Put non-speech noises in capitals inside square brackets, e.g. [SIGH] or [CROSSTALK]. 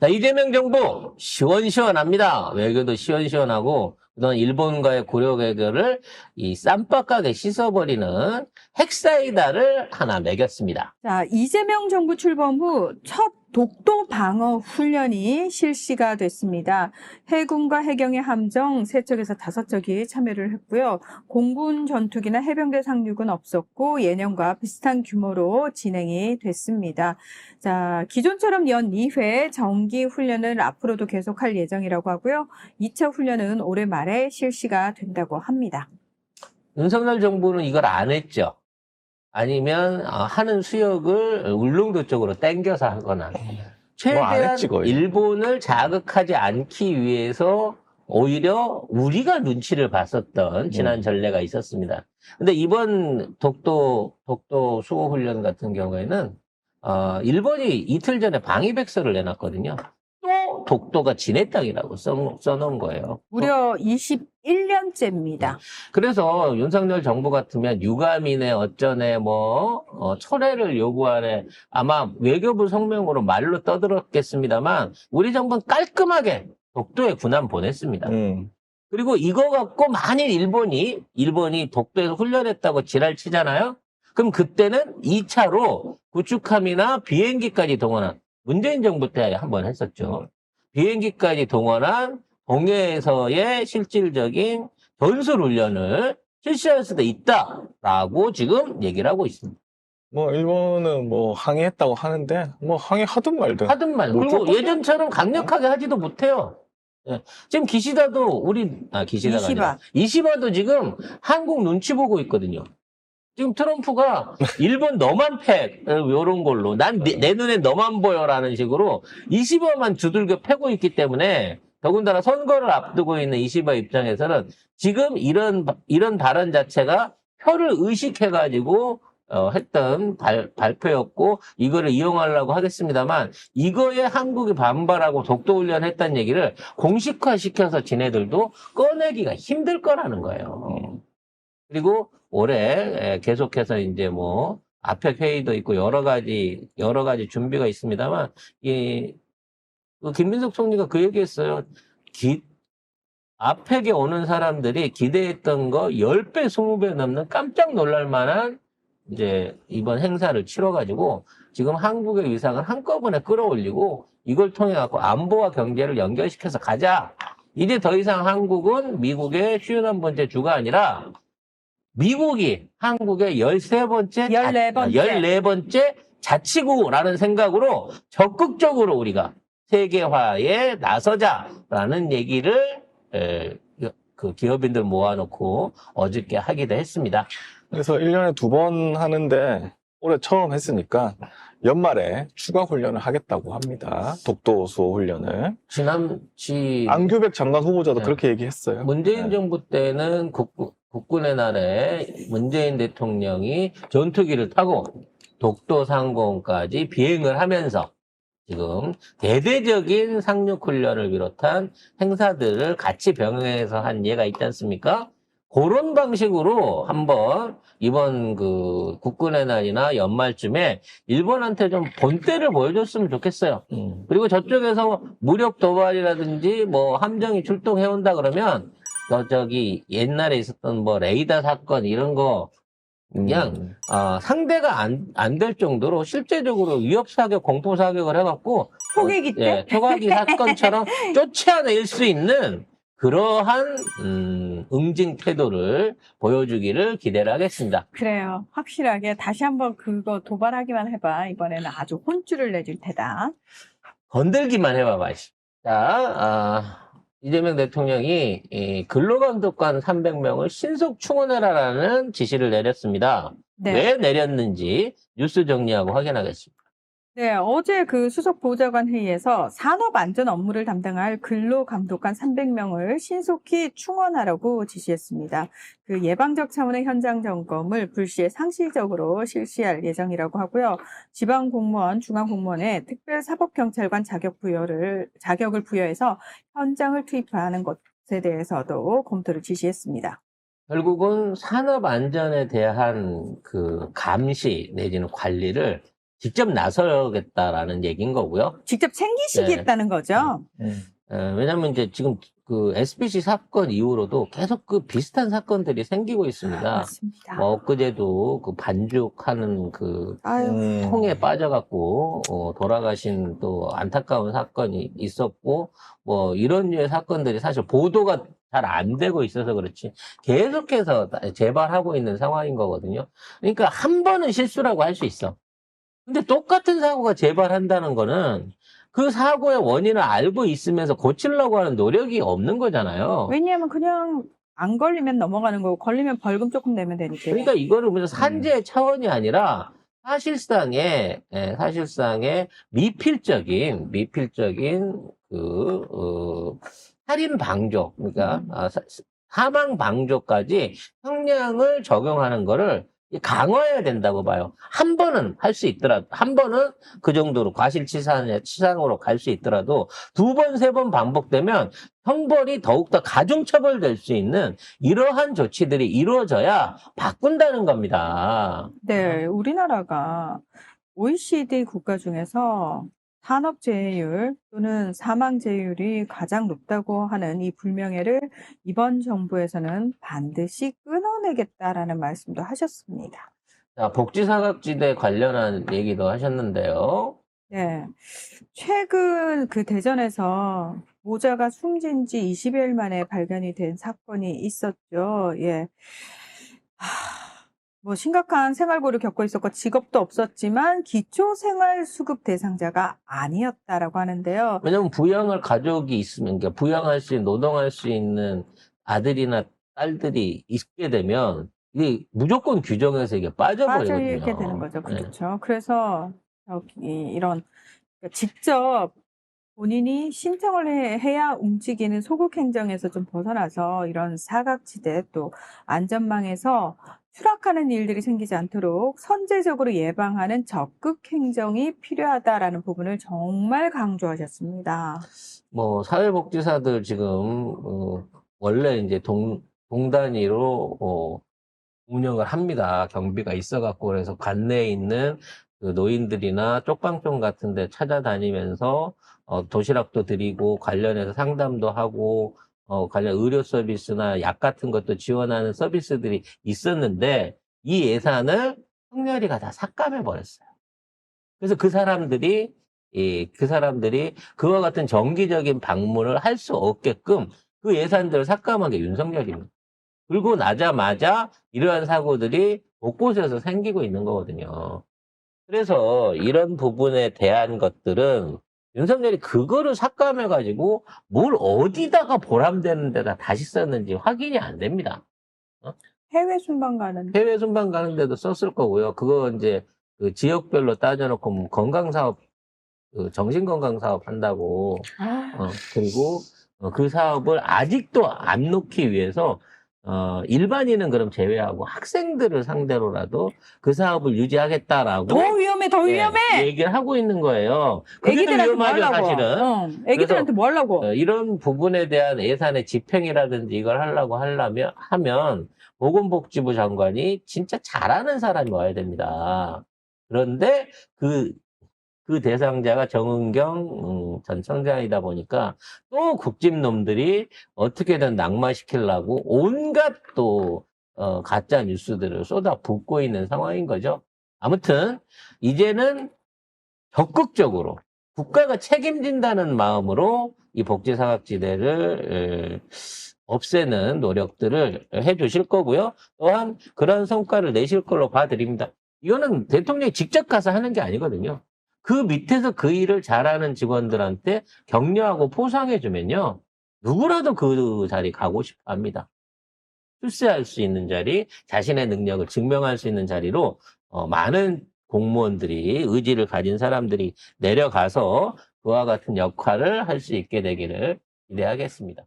자, 이재명 정부 시원시원합니다. 외교도 시원시원하고 그동안 일본과의 고려 외교를 이 쌈박하게 씻어버리는 핵사이다를 하나 매겼습니다. 자, 이재명 정부 출범 후 첫 독도 방어 훈련이 실시가 됐습니다. 해군과 해경의 함정 세척에서 다섯 척이 참여를 했고요. 공군 전투기나 해병대 상륙은 없었고 예년과 비슷한 규모로 진행이 됐습니다. 자, 기존처럼 연 2회 정기 훈련을 앞으로도 계속할 예정이라고 하고요. 2차 훈련은 올해 말에 실시가 된다고 합니다. 윤석열 정부는 이걸 안 했죠. 아니면 어, 하는 수역을 울릉도 쪽으로 땡겨서 하거나 뭐안 최대한 했지. 일본을 자극하지 않기 위해서 오히려 우리가 눈치를 봤었던 지난 음. 전례가 있었습니다. 근데 이번 독도 독도 수호 훈련 같은 경우에는 어, 일본이 이틀 전에 방위백서를 내놨거든요. 또 독도가 지네 땅이라고 써, 써놓은 거예요. 무려 21년째입니다. 그래서 윤석열 정부 같으면 유가민의 어쩌네 뭐 어, 철회를 요구하네 아마 외교부 성명으로 말로 떠들었겠습니다만 우리 정부는 깔끔하게 독도에 군함 보냈습니다. 음. 그리고 이거 갖고 만일 일본이 일본이 독도에서 훈련했다고 지랄 치잖아요. 그럼 그때는 2차로 구축함이나 비행기까지 동원한 문재인 정부 때 한번 했었죠. 비행기까지 동원한 동해에서의 실질적인 전술 훈련을 실시할 수도 있다라고 지금 얘기를 하고 있습니다. 뭐 일본은 뭐 항의했다고 하는데 뭐 항의하든 말든 하든 말뭐 그리고 예전처럼 강력하게 하지도 못해요. 예. 지금 기시다도 우리 아 기시다가 이시바. 아니라 이시바도 지금 한국 눈치 보고 있거든요. 지금 트럼프가 일본 너만 패 이런 걸로 난내 눈에 너만 보여라는 식으로 이시바만 두들겨 패고 있기 때문에 더군다나 선거를 앞두고 있는 이시바 입장에서는 지금 이런 이런 발언 자체가 표를 의식해가지고 어, 했던 발, 발표였고 이거를 이용하려고 하겠습니다만 이거에 한국이 반발하고 독도 훈련 했다는 얘기를 공식화시켜서 지네들도 꺼내기가 힘들 거라는 거예요. 그리고 올해 에, 계속해서 이제 뭐 아펙 회의도 있고 여러 가지 여러 가지 준비가 있습니다만 이그 김민석 총리가 그 얘기했어요. 기, 아펙에 오는 사람들이 기대했던 거 10배, 20배 넘는 깜짝 놀랄 만한 이제 이번 행사를 치러가지고 지금 한국의 위상을 한꺼번에 끌어올리고 이걸 통해 갖고 안보와 경제를 연결시켜서 가자. 이제 더 이상 한국은 미국의 쉬운 한 번째 주가 아니라 미국이 한국의 13번째, 14번째. 14번째 자치구라는 생각으로 적극적으로 우리가 세계화에 나서자라는 얘기를 에, 그 기업인들 모아놓고 어저께 하기도 했습니다. 그래서 1년에 두 번 하는데 올해 처음 했으니까 연말에 추가 훈련을 하겠다고 합니다. 독도 수호 훈련을. 지난 지 안규백 장관 후보자도 네. 그렇게 얘기했어요. 문재인 네. 정부 때는 국군, 국군의 날에 문재인 대통령이 전투기를 타고 독도 상공까지 비행을 하면서 지금 대대적인 상륙 훈련을 비롯한 행사들을 같이 병행해서 한 예가 있지 않습니까? 그런 방식으로 한번 이번 그 국군의 날이나 연말쯤에 일본한테 좀 본때를 보여줬으면 좋겠어요. 음. 그리고 저쪽에서 무력 도발이라든지 뭐 함정이 출동해 온다 그러면 저 저기 옛날에 있었던 뭐 레이더 사건 이런 거 그냥 음. 아, 상대가 안 안 될 정도로 실제적으로 위협 사격, 공포 사격을 해갖고 초계기 때? 예, 초과기 사건처럼 [LAUGHS] 쫓아낼 수 있는 그러한 음, 응징 태도를 보여주기를 기대를 하겠습니다. 그래요. 확실하게 다시 한번 그거 도발하기만 해봐. 이번에는 아주 혼쭐을 내줄 테다. 건들기만 해봐봐. 씨. 자, 아, 이재명 대통령이 이 근로감독관 300명을 신속 충원해라라는 지시를 내렸습니다. 네. 왜 내렸는지 뉴스 정리하고 확인하겠습니다. 네, 어제 그 수석 보좌관 회의에서 산업 안전 업무를 담당할 근로 감독관 300명을 신속히 충원하라고 지시했습니다. 그 예방적 차원의 현장 점검을 불시에 상시적으로 실시할 예정이라고 하고요. 지방 공무원, 중앙 공무원에 특별 사법 경찰관 자격 부여를 자격을 부여해서 현장을 투입하는 것에 대해서도 검토를 지시했습니다. 결국은 산업 안전에 대한 그 감시 내지는 관리를 직접 나서겠다라는 얘기인 거고요. 직접 챙기시겠다는 거죠. 어, 왜냐면 이제 지금 그 SBC 사건 이후로도 계속 그 비슷한 사건들이 생기고 있습니다. 맞습니다. 뭐 엊그제도 그 반죽하는 그 아유, 음. 통에 빠져갖고 어, 돌아가신 또 안타까운 사건이 있었고 뭐 이런 류의 사건들이 사실 보도가 잘 안 되고 있어서 그렇지 계속해서 재발하고 있는 상황인 거거든요. 그러니까 한 번은 실수라고 할 수 있어. 근데 똑같은 사고가 재발한다는 거는 그 사고의 원인을 알고 있으면서 고치려고 하는 노력이 없는 거잖아요. 왜냐하면 그냥 안 걸리면 넘어가는 거고 걸리면 벌금 조금 내면 되니까. 그러니까 이거를 무슨 산재 차원이 아니라 사실상의 예, 사실상의 미필적인 미필적인 그 어, 살인 방조 그러니까 음. 아, 사- 사망 방조까지 형량을 적용하는 거를 강화해야 된다고 봐요. 한 번은 할 수 있더라도 한 번은 그 정도로 과실치상 치상으로 갈 수 있더라도 두 번 세 번 반복되면 형벌이 더욱더 가중처벌될 수 있는 이러한 조치들이 이루어져야 바꾼다는 겁니다. 네, 우리나라가 OECD 국가 중에서 산업재해율 또는 사망재해율이 가장 높다고 하는 이 불명예를 이번 정부에서는 반드시 끊어내겠다라는 말씀도 하셨습니다. 자, 복지사각지대 관련한 얘기도 하셨는데요. 네. 최근 그 대전에서 모자가 숨진 지 20여일 만에 발견이 된 사건이 있었죠. 예. 하, 뭐 심각한 생활고를 겪고 있었고 직업도 없었지만 기초생활수급 대상자가 아니었다라고 하는데요. 왜냐면 부양할 가족이 있으면, 그러니까 부양할 수 있는, 노동할 수 있는 아들이나 딸들이 있게 되면, 이게 무조건 규정에서 이게 빠져버리거든요. 빠져있게 되는 거죠. 네. 그렇죠. 그래서 여기 이런 그러니까 직접 본인이 신청을 해- 해야 움직이는 소극 행정에서 좀 벗어나서 이런 사각지대 또 안전망에서 추락하는 일들이 생기지 않도록 선제적으로 예방하는 적극 행정이 필요하다라는 부분을 정말 강조하셨습니다. 뭐, 사회복지사들 지금, 어, 원래 이제 동, 동 단위로, 어, 운영을 합니다. 경비가 있어갖고, 그래서 관내에 있는 그 노인들이나 쪽방촌 같은 데 찾아다니면서, 어, 도시락도 드리고, 관련해서 상담도 하고, 어, 관련 의료 서비스나 약 같은 것도 지원하는 서비스들이 있었는데, 이 예산을 청년이가 다 삭감해 버렸어요. 그래서 그 사람들이, 이, 그 사람들이 그와 같은 정기적인 방문을 할 수 없게끔 그 예산들을 삭감한 게 윤석열입니다. 그리고 나자마자 이러한 사고들이 곳곳에서 생기고 있는 거거든요. 그래서 이런 부분에 대한 것들은 윤석열이 그거를 삭감해가지고 뭘 어디다가 보람되는 데다 다시 썼는지 확인이 안 됩니다. 해외 순방 가는 해외 순방 가는데도 썼을 거고요. 그거 이제 그 지역별로 따져놓고 뭐 건강 사업, 그 정신 건강 사업 한다고 아, 어, 그리고 어, 그 사업을 아직도 안 놓기 위해서 어, 일반인은 그럼 제외하고 학생들을 상대로라도 그 사업을 유지하겠다라고 더 위험해, 더 예, 위험해. 얘기를 하고 있는 거예요. 그게 더 애기들한테 뭐 위험하죠, 하려고? 사실은. 어, 애기들한테 뭐 하려고? 어, 이런 부분에 대한 예산의 집행이라든지 이걸 하려고 하려면 하면 보건복지부 장관이 진짜 잘하는 사람이 와야 됩니다. 그런데 그, 그 대상자가 정은경 음, 전 청장이다 보니까 또 국집놈들이 어떻게든 낙마시키려고 온갖 또 어, 가짜 뉴스들을 쏟아 붓고 있는 상황인 거죠. 아무튼 이제는 적극적으로 국가가 책임진다는 마음으로 이 복지사각지대를 에, 없애는 노력들을 해 주실 거고요. 또한 그런 성과를 내실 걸로 봐드립니다. 이거는 대통령이 직접 가서 하는 게 아니거든요. 그 밑에서 그 일을 잘하는 직원들한테 격려하고 포상해 주면요. 누구라도 그 자리 가고 싶어 합니다. 출세할 수 있는 자리, 자신의 능력을 증명할 수 있는 자리로 어, 많은 공무원들이 의지를 가진 사람들이 내려가서 그와 같은 역할을 할 수 있게 되기를 기대하겠습니다.